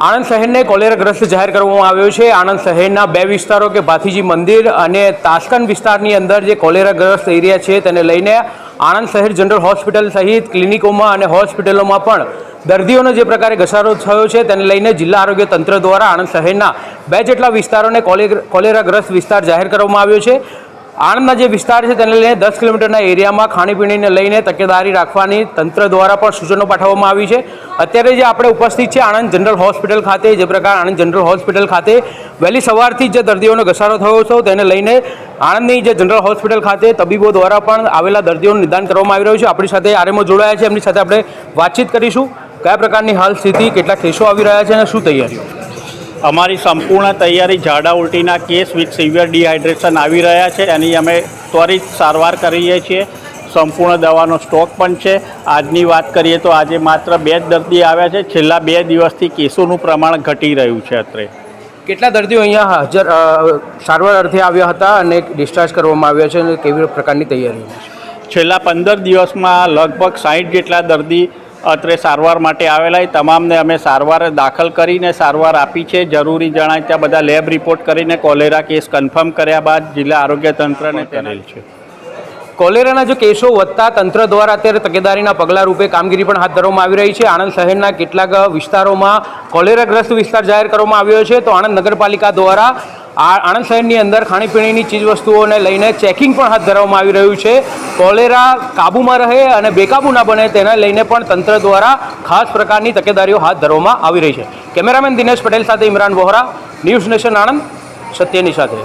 આણંદ શહેરને કોલેરાગ્રસ્ત જાહેર કરવામાં આવ્યો છે. આણંદ શહેરના બે વિસ્તારો કે ભાથીજી મંદિર અને તાસ્કન વિસ્તારની અંદર જે કોલેરાગ્રસ્ત એરિયા છે તેને લઈને આણંદ શહેર જનરલ હોસ્પિટલ સહિત ક્લિનિકોમાં અને હોસ્પિટલોમાં પણ દર્દીઓનો જે પ્રકારે ઘસારો થયો છે તેને લઈને જિલ્લા આરોગ્ય તંત્ર દ્વારા આણંદ શહેરના બે જેટલા વિસ્તારોને કોલે- કોલેરાગ્રસ્ત વિસ્તાર જાહેર કરવામાં આવ્યો છે. આણંદના જે વિસ્તાર છે તેને લઈને દસ કિલોમીટરના એરિયામાં ખાણીપીણીને લઈને તકેદારી રાખવાની તંત્ર દ્વારા પણ સૂચનો પાઠવવામાં આવી છે. અત્યારે જે આપણે ઉપસ્થિત છે આણંદ જનરલ હોસ્પિટલ ખાતે, જે પ્રકાર આણંદ જનરલ હોસ્પિટલ ખાતે, વહેલી સવારથી જ દર્દીઓનો ઘસારો થયો છે તેને લઈને આણંદની જે જનરલ હોસ્પિટલ ખાતે તબીબો દ્વારા પણ આવેલા દર્દીઓનું નિદાન કરવામાં આવી રહ્યું છે. આપણી સાથે આરએમઓ જોડાયા છે. એમની સાથે આપણે વાતચીત કરીશું. કયા પ્રકારની હાલ સ્થિતિ, કેટલા કેસો આવી રહ્યા છે અને શું તૈયારીઓ? અમારી સંપૂર્ણ તૈયારી ઝાડા ઉલટીના કેસ વિથ સિવિયર ડિહાઇડ્રેશન આવી રહ્યા છે. એની અમે ત્વરિત સારવાર કરીએ છીએ. સંપૂર્ણ દવાનો સ્ટોક પણ છે. આજની વાત કરીએ તો આજે માત્ર બે જ દર્દી આવ્યા છે. છેલ્લા બે દિવસથી કેસોનું પ્રમાણ ઘટી રહ્યું છે અત્રે. કેટલા દર્દીઓ અહીંયા હાજર સારવાર અર્થે આવ્યા હતા અને ડિસ્ચાર્જ કરવામાં આવ્યા છે અને કેવી પ્રકારની તૈયારી છેલ્લા પંદર દિવસમાં લગભગ સાહીઠ જેટલા દર્દી અત્રે સારવાર માટે આવેલા એ તમામને અમે સારવાર દાખલ કરીને સારવાર આપી છે. જરૂરી જણાય ત્યાં બધા લેબ રિપોર્ટ કરીને કોલેરા કેસ કન્ફર્મ કર્યા બાદ જિલ્લા આરોગ્ય તંત્રને કરેલ છે. કોલેરાના જો કેસો વધતા તંત્ર દ્વારા અત્યારે તકેદારીના પગલાં રૂપે કામગીરી પણ હાથ ધરવામાં આવી રહી છે. આણંદ શહેરના કેટલાક વિસ્તારોમાં કોલેરાગ્રસ્ત વિસ્તાર જાહેર કરવામાં આવ્યો છે. તો આણંદ નગરપાલિકા દ્વારા આ આણંદ શહેરની અંદર ખાણીપીણીની ચીજવસ્તુઓને લઈને ચેકિંગ પણ હાથ ધરવામાં આવી રહ્યું છે. કોલેરા કાબૂમાં રહે અને બેકાબૂ ના બને તેને લઈને પણ તંત્ર દ્વારા ખાસ પ્રકારની તકેદારીઓ હાથ ધરવામાં આવી રહી છે. કેમેરામેન દિનેશ પટેલ સાથે ઇમરાન વોહરા, ન્યૂઝ નેશન આણંદ, સત્યની સાથે.